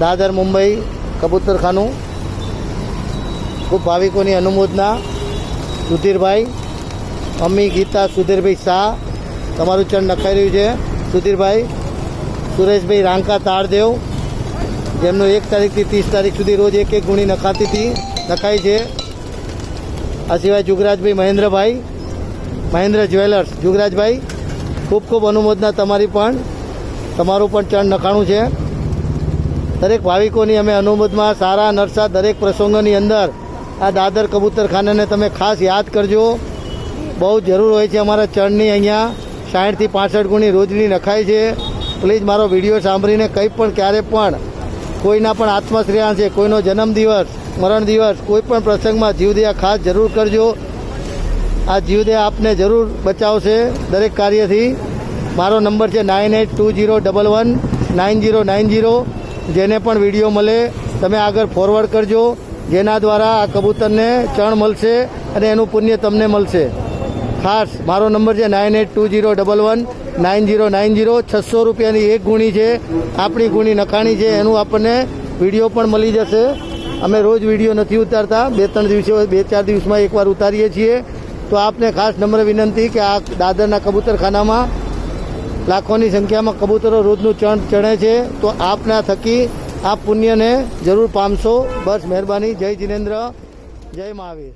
દાદર, મુંબઈ, કબૂતરખાનું, ખૂબ ભાવિકોની અનુમોદના, સુધીરભાઈ, મમ્મી, ગીતા, સુધીરભાઈ શાહ, તમારું ચણ નખાઈ રહ્યું છે. સુધીરભાઈ, સુરેશભાઈ રાંકા તાળદેવ જેમનો એક તારીખથી ત્રીસ તારીખ સુધી રોજ એક એક ગુણી નખાતી હતી નખાય છે. આ સિવાય જુગરાજભાઈ મહેન્દ્રભાઈ, મહેન્દ્ર જ્વેલર્સ, જુગરાજભાઈ, ખૂબ ખૂબ અનુમોદના તમારી પણ, તમારું પણ ચણ નખાણું છે. દરેક ભાવિકોની અમે અનુમોદમાં સારા નરસા દરેક પ્રસંગોની અંદર આ દાદર કબૂતરખાનાને તમે ખાસ યાદ કરજો. બહુ જરૂર હોય છે અમારા ચણની અહીંયા સાઠથી પાસઠ ગુણી રોજની નખાય છે. પ્લીઝ મારો વીડિયો સાંભળીને કંઈ પણ ક્યારે પણ કોઈના પણ આત્મશ્રેયા છે, કોઈનો જન્મદિવસ મરણ દિવસ, કોઈ પણ પ્રસંગમાં જીવદયા ખાસ જરૂર કરજો. આ જીવદયા આપને જરૂર બચાવશે દરેક કાર્યથી. મારો નંબર છે nine eight two zero double one, nine zero nine zero. જેને પણ વીડિયો મળે, તમે આગળ ફોરવર્ડ કરજો. જેના દ્વારા આ કબૂતરને ચણ મળશે અને એનું પુણ્ય તમને મળશે. ખાસ, મારો નંબર છે nine eight two zero double one nine zero nine zero છસો રૂપિયાની એક ગુણી છે, આપણી ગુણી નખાણી છે, એનું આપણને વીડિયો પણ મળી જશે. અમે રોજ વીડિયો નથી ઉતારતા, બે ત્રણ દિવસે, બે ચાર દિવસમાં એકવાર ઉતારીએ છીએ. તો આપને ખાસ નમ્ર વિનંતી કે આ દાદરના કબૂતરખાનામાં લાખોની સંખ્યામાં કબૂતરો રોજનું ચણ ચણે છે. તો આપના થકી આપ પુણ્યને જરૂર પામશો. બસ મહેરબાની. જય જિનેન્દ્ર. જય મહાવીર.